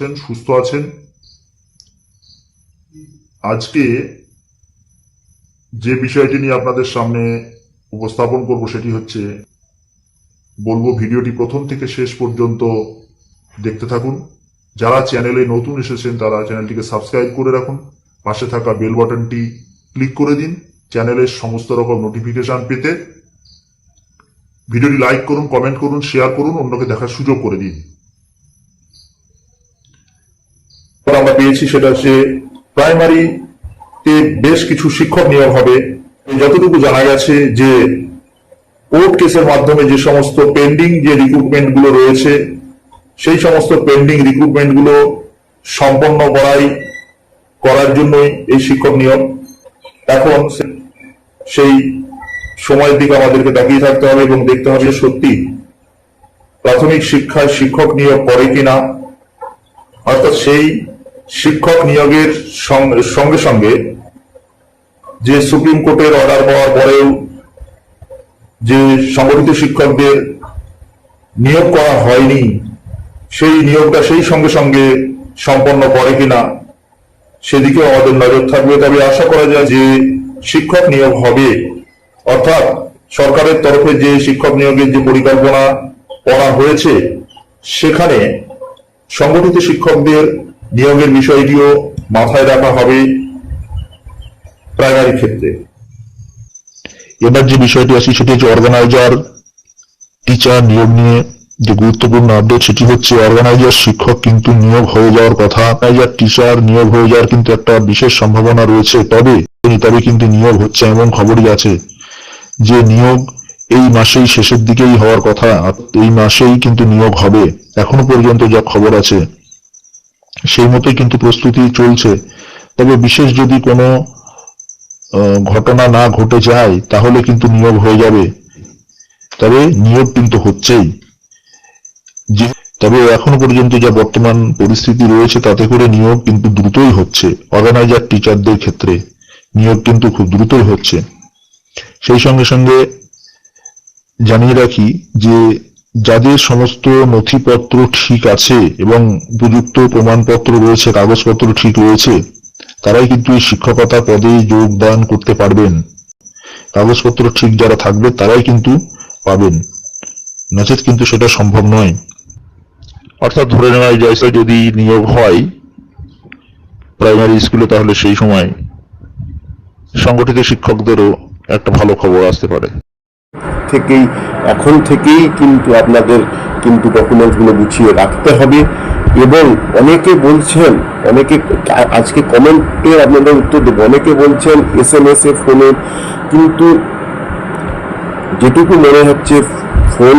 আছেন, সুস্থ আছেন? আজকে যে বিষয়টি নিয়ে আপনাদের সামনে উপস্থাপন করব সেটি হচ্ছে, বলব ভিডিওটি প্রথম থেকে শেষ পর্যন্ত দেখতে থাকুন। যারা চ্যানেলে নতুন এসেছেন, তারা চ্যানেলটিকে সাবস্ক্রাইব করে রাখুন। পাশে থাকা বেল বাটনটি ক্লিক করে দিন, চ্যানেলের সমস্ত রকম নোটিফিকেশন পেতে। ভিডিওটি লাইক করুন, কমেন্ট করুন, শেয়ার করুন, অন্যকে দেখার সুযোগ করে দিন। আমরা পেয়েছি সেটা হচ্ছে প্রাইমারিতে বেশ কিছু শিক্ষক নিয়োগ হবে। যতটুকু জানা গেছে যে কোর্ট কেসের মাধ্যমে যে সমস্ত পেন্ডিং যে রিক্রুটমেন্টগুলো রয়েছে, সেই সমস্ত পেন্ডিং রিক্রুটমেন্টগুলো সম্পন্ন করাই, করার জন্যই এই শিক্ষক নিয়োগ। এখন সেই সময়ের দিকে আমাদেরকে তাকিয়ে থাকতে হবে এবং দেখতে হবে সত্যি প্রাথমিক শিক্ষায় শিক্ষক নিয়োগ করে কিনা। অর্থাৎ সেই শিক্ষক নিয়োগের সঙ্গে সঙ্গে যে সুপ্রিম কোর্টের অর্ডার পাওয়ার পরেও যে সংগঠিত শিক্ষকদের নিয়োগ করা হয়নি, সেই নিয়োগটা সেই সঙ্গে সঙ্গে সম্পন্ন করে কিনা, সেদিকেও আমাদের নজর থাকবে। তবে আশা করা যায় যে শিক্ষক নিয়োগ হবে। অর্থাৎ সরকারের তরফে যে শিক্ষক নিয়োগের যে পরিকল্পনা করা হয়েছে, সেখানে সংগঠিত শিক্ষকদের নিয়োগের বিষয়টিও মাথায় রাখা হবে প্রাইমারি ক্ষেত্রে। এবার যে বিষয়টি আছে সেটি হচ্ছে অর্গানাইজার টিচার নিয়োগ নিয়ে যে গুরুত্বপূর্ণ আপডেট সেটি হচ্ছে অর্গানাইজার শিক্ষক কিন্তু নিয়োগ হয়ে যাওয়ার কথা। অর্গানাইজার টিচার নিয়োগ হয়ে যাওয়ার কিন্তু একটা বিশেষ সম্ভাবনা রয়েছে। তবে তবে কিন্তু নিয়োগ হচ্ছে এমন খবরই আছে যে নিয়োগ এই মাসেই শেষের দিকেই হওয়ার কথা। এই মাসেই কিন্তু নিয়োগ হবে। এখনও পর্যন্ত যা খবর আছে সেই মতোই কিন্তু প্রস্তুতি চলছে। তবে বিশেষ যদি কোনো ঘটনা না ঘটে যায়, তাহলে কিন্তু নিয়োগ হয়ে যাবে। তবে নিয়োগ কিন্তু হচ্ছেই। তবে এখনও পর্যন্ত যা বর্তমান পরিস্থিতি রয়েছে, তাতে করে নিয়োগ কিন্তু দ্রুতই হচ্ছে অর্গানাইজার টিচারদের ক্ষেত্রে। নিয়োগ কিন্তু খুব দ্রুতই হচ্ছে। সেই সঙ্গে সঙ্গে জানিয়ে রাখি যে যাদের সমস্ত নথিপত্র ঠিক আছে এবং উপযুক্ত প্রমাণপত্র রয়েছে, কাগজপত্র ঠিক রয়েছে, তারাই কিন্তু এই শিক্ষকতা পদে যোগদান করতে পারবেন। কাগজপত্র ঠিক যারা থাকবে, তারাই কিন্তু পাবেন। নচেত কিন্তু সেটা সম্ভব নয়। অর্থাৎ ধরে নেওয়া যে যদি নিয়োগ হয় প্রাইমারি স্কুলে, তাহলে সেই সময় সংগঠিত শিক্ষকদেরও একটা ভালো খবর আসতে পারে। থেকেই, এখন থেকেই কিন্তু আপনাদের কিন্তু ডকুমেন্টসগুলো গুছিয়ে রাখতে হবে। এবং অনেকে বলছেন, অনেকে আজকে কমেন্টে আপনাদের উত্তর দেবো। অনেকে বলছেন এস এম এস এ ফোনে কিন্তু যেটুকু মনে হচ্ছে ফোন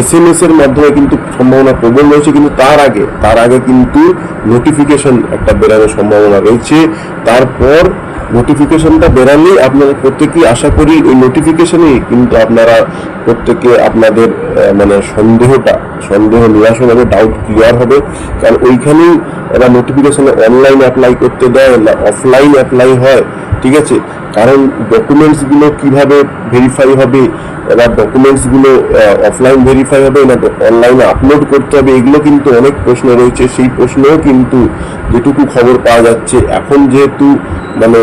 এস এম এস এর মাধ্যমে কিন্তু সম্ভাবনা প্রবল রয়েছে, কিন্তু তার আগে তার আগে কিন্তু নোটিফিকেশন একটা বেরানোর সম্ভাবনা রয়েছে। তারপর নোটিফিকেশনটা বেরালে আপনারা প্রত্যেকেই আশা করি ওই নোটিফিকেশনে কিন্তু আপনারা প্রত্যেকে আপনাদের মানে সন্দেহটা, সন্দেহ নিরাসন হবে ডাউট ক্লিয়ার হবে। কারণ ওইখানেই এরা নোটিফিকেশনে অনলাইন অ্যাপ্লাই করতে দেয় না অফলাইন অ্যাপ্লাই হয়, ঠিক আছে? কারণ ডকুমেন্টসগুলো কীভাবে ভেরিফাই হবে এবার ডকুমেন্টসগুলো অফলাইন ভেরিফাই হবে না অনলাইনে আপলোড করতে হবে, এগুলো কিন্তু অনেক প্রশ্ন রয়েছে। সেই প্রশ্নও কিন্তু যেটুকু খবর পাওয়া যাচ্ছে, এখন যেহেতু মানে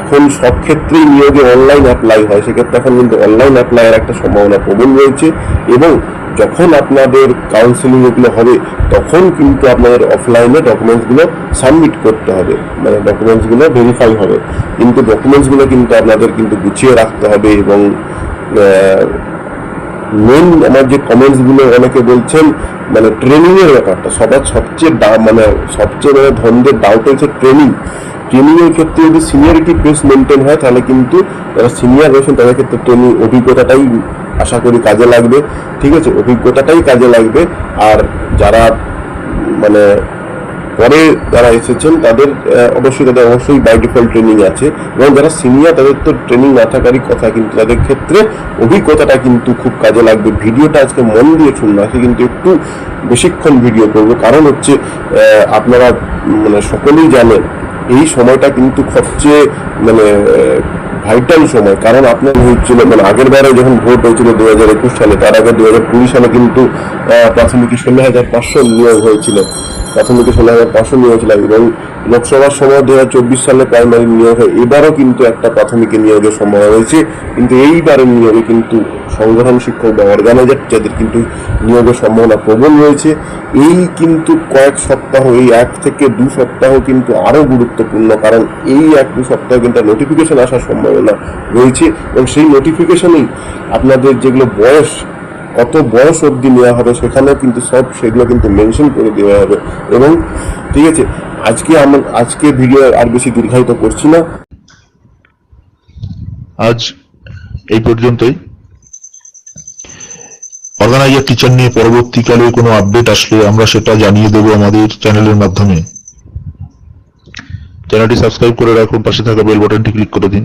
এখন সব ক্ষেত্রেই নিয়োগে অনলাইন অ্যাপ্লাই হয়, সেক্ষেত্রে এখন কিন্তু অনলাইন অ্যাপ্লাইয়ের একটা সম্ভাবনা প্রবল রয়েছে এবং যখন আপনাদের কাউন্সিলিং এগুলো হবে, তখন কিন্তু আপনাদের অফলাইনে ডকুমেন্টসগুলো সাবমিট করতে হবে। মানে ডকুমেন্টসগুলো ভেরিফাই হবে। কিন্তু ডকুমেন্টসগুলো কিন্তু আপনাদের কিন্তু গুছিয়ে রাখতে হবে এবং মেন আমার যে কমেন্টসগুলো অনেকে বলছেন মানে ট্রেনিংয়ের ব্যাপারটা, সবার সবচেয়ে মানে সবচেয়ে মানে ধন্দের ডাউট হচ্ছে ট্রেনিং ট্রেনিং এর ক্ষেত্রে যদি সিনিয়রিটি বেস মেনটেন হয়, তাহলে কিন্তু যারা সিনিয়র রয়েছেন, তাদের ক্ষেত্রে ট্রেনিং অভিজ্ঞতাটাই আশা করি কাজে লাগবে। ঠিক আছে, অভিজ্ঞতাটাই কাজে লাগবে। আর যারা মানে পরে যারা এসেছেন, তাদের অবশ্যই তাদের অবশ্যই বাই ডিফল্ট ট্রেনিং আছে। এবং যারা সিনিয়র তাদের তো ট্রেনিং না থাকারই কথা, কিন্তু তাদের ক্ষেত্রে অভিজ্ঞতাটা কিন্তু খুব কাজে লাগবে। ভিডিওটা আজকে মন দিয়ে শুনুন, আজকে কিন্তু একটু বেশিক্ষণ ভিডিও করব। কারণ হচ্ছে আপনারা মানে সকলেই জানেন, এই সময়টা কিন্তু সবচেয়ে মানে ভাইটাল সময়, কারণ আপনার হয়েছিল মানে আগের বারে যখন ভোট হয়েছিল দু হাজার একুশ সালে, তার আগে দু হাজার কুড়ি সালে কিন্তু প্রাথমিকে ষোলো হাজার পাঁচশো নিয়োগ হয়েছিল। প্রাথমিকে ষোলো হাজার পাঁচশো নিয়োগ হয়েছিল এবং লোকসভার সময় দু হাজার চব্বিশ সালে প্রাইমারি নিয়োগ হয়, এবারও কিন্তু একটা প্রাথমিকে নিয়োগের সম্ভাবনা রয়েছে। কিন্তু এইবারের নিয়োগে কিন্তু সংগঠন শিক্ষক বা অর্গানাইজার যাদের কিন্তু নিয়োগের সম্ভাবনা প্রবল রয়েছে, এই কিন্তু কয়েক সপ্তাহ, এই এক থেকে দু সপ্তাহ কিন্তু আরও গুরুত্বপূর্ণ, কারণ এই এক দু সপ্তাহ কিন্তু নোটিফিকেশন আসার সম্ভাবনা রয়েছে এবং সেই নোটিফিকেশনেই আপনাদের যেগুলো বয়স, কত বয়স অবধি নেওয়া হবে সেখানেও কিন্তু সব সেগুলো কিন্তু মেনশন করে দেওয়া হবে এবং ঠিক আছে, আজকে আমার, আজকে ভিডিও আর বেশি দীর্ঘায়িত করছি না। আজ এই পর্যন্তই। অর্গানাইজার টিচার নিয়ে পরবর্তীকালে কোনো আপডেট আসলে আমরা সেটা জানিয়ে দেব আমাদের চ্যানেলের মাধ্যমে। চ্যানেলটি সাবস্ক্রাইব করে রাখুন, পাশে থাকা বেল বাটনটি ক্লিক করে দিন।